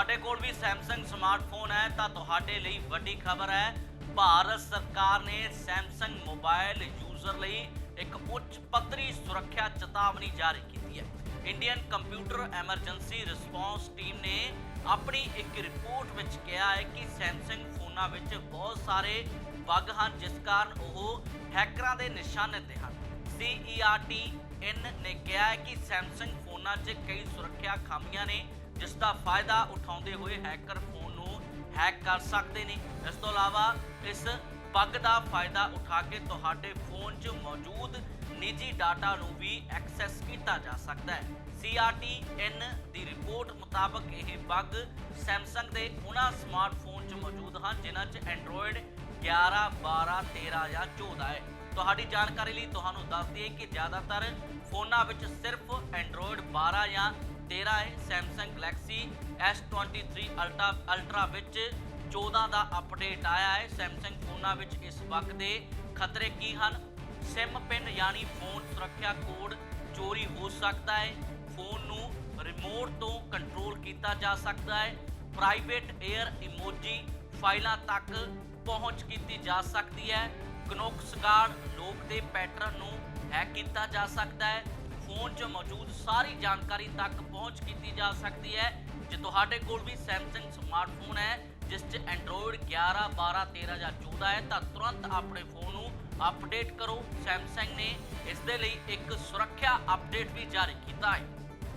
ਤੁਹਾਡੇ ਕੋਲ ਵੀ Samsung smartphone ਹੈ, ਤਾਂ ਤੁਹਾਡੇ ਲਈ ਵੱਡੀ ਖਬਰ ਹੈ, ਭਾਰਤ ਸਰਕਾਰ ਨੇ Samsung ਮੋਬਾਈਲ ਯੂਜ਼ਰ ਲਈ ਇੱਕ ਉੱਚ ਪੱਧਰੀ ਸੁਰੱਖਿਆ ਚੇਤਾਵਨੀ ਜਾਰੀ ਕੀਤੀ ਹੈ। Indian computer emergency response team ਨੇ ਆਪਣੀ ਇੱਕ ਰਿਪੋਰਟ ਵਿੱਚ ਕਿਹਾ ਹੈ ਕਿ Samsung ਫੋਨਾਂ ਵਿੱਚ ਬਹੁਤ ਸਾਰੇ ਬਗ ਹਨ, ਜਿਸ ਕਾਰਨ ਉਹ ਹੈਕਰਾਂ ਦੇ ਨਿਸ਼ਾਨੇ ਤੇ ਹਨ। CERT ਇਨ ਨੇ ਕਿਹਾ ਹੈ ਕਿ Samsung ਫੋਨਾਂ 'ਚ ਕਈ ਸੁਰੱਖਿਆ ਖਾਮੀਆਂ ਨੇ ਜਿਸ ਦਾ ਫਾਇਦਾ ਉਠਾਉਂਦੇ ਹੋਏ ਹੈਕਰ ਫੋਨ ਨੂੰ ਹੈਕ ਕਰ ਸਕਦੇ ਨੇ। ਇਸ ਤੋਂ ਇਲਾਵਾ ਇਸ ਬੱਗ ਦਾ ਫਾਇਦਾ ਉਠਾ ਕੇ ਤੁਹਾਡੇ ਫੋਨ 'ਚ ਮੌਜੂਦ ਨਿੱਜੀ ਡਾਟਾ ਨੂੰ ਵੀ ਐਕਸੈਸ ਕੀਤਾ ਜਾ ਸਕਦਾ ਹੈ। CRTN ਦੀ ਰਿਪੋਰਟ ਮੁਤਾਬਕ ਇਹ ਬੱਗ Samsung ਦੇ ਉਹਨਾਂ ਸਮਾਰਟਫੋਨ 'ਚ ਮੌਜੂਦ ਹਨ ਜਿਨ੍ਹਾਂ 'ਚ Android 11, 12, 13 ਜਾਂ 14 ਹੈ। ਤੁਹਾਡੀ ਜਾਣਕਾਰੀ ਲਈ ਤੁਹਾਨੂੰ ਦੱਸ ਦਈਏ ਕਿ ਜ਼ਿਆਦਾਤਰ ਫੋਨਾਂ ਵਿੱਚ ਸਿਰਫ Android 12 ਜਾਂ 13 ਹੈ, Samsung Galaxy S23 Ultra Ultra ਵਿੱਚ 14 ਦਾ ਅਪਡੇਟ ਆਇਆ ਹੈ। Samsung ਫੋਨਾਂ ਵਿੱਚ ਇਸ ਵਕਤ ਦੇ ਖਤਰੇ ਕੀ ਹਨ? ਸਿਮ ਪਿਨ ਯਾਨੀ ਫੋਨ ਸੁਰੱਖਿਆ ਕੋਡ ਚੋਰੀ ਹੋ ਸਕਦਾ ਹੈ। ਫੋਨ ਨੂੰ ਰਿਮੋਟ ਤੋਂ ਕੰਟਰੋਲ ਕੀਤਾ ਜਾ ਸਕਦਾ ਹੈ। ਪ੍ਰਾਈਵੇਟ 에ਅਰ ਇਮੋਜੀ ਫਾਈਲਾਂ ਤੱਕ ਪਹੁੰਚ ਕੀਤੀ ਜਾ ਸਕਦੀ ਹੈ। ਕਨੋਕਸ ਲੋਕ ਦੇ ਪੈਟਰਨ ਨੂੰ ਹੈਕ ਕੀਤਾ ਜਾ ਸਕਦਾ ਹੈ। ਫੋਨ 'ਚ ਮੌਜੂਦ ਸਾਰੀ ਜਾਣਕਾਰੀ ਤੱਕ ਪਹੁੰਚ ਕੀਤੀ ਜਾ ਸਕਦੀ ਹੈ ਜੇ ਤੁਹਾਡੇ ਕੋਲ ਵੀ Samsung ਸਮਾਰਟਫੋਨ ਹੈ ਜਿਸ 'ਚ Android 11, 12, 13 ਜਾਂ 14 ਹੈ ਤਾਂ ਤੁਰੰਤ ਆਪਣੇ ਫੋਨ ਨੂੰ ਅਪਡੇਟ ਕਰੋ। Samsung ਨੇ ਇਸ ਦੇ ਲਈ ਇੱਕ ਸੁਰੱਖਿਆ ਅਪਡੇਟ ਵੀ ਜਾਰੀ ਕੀਤਾ ਹੈ।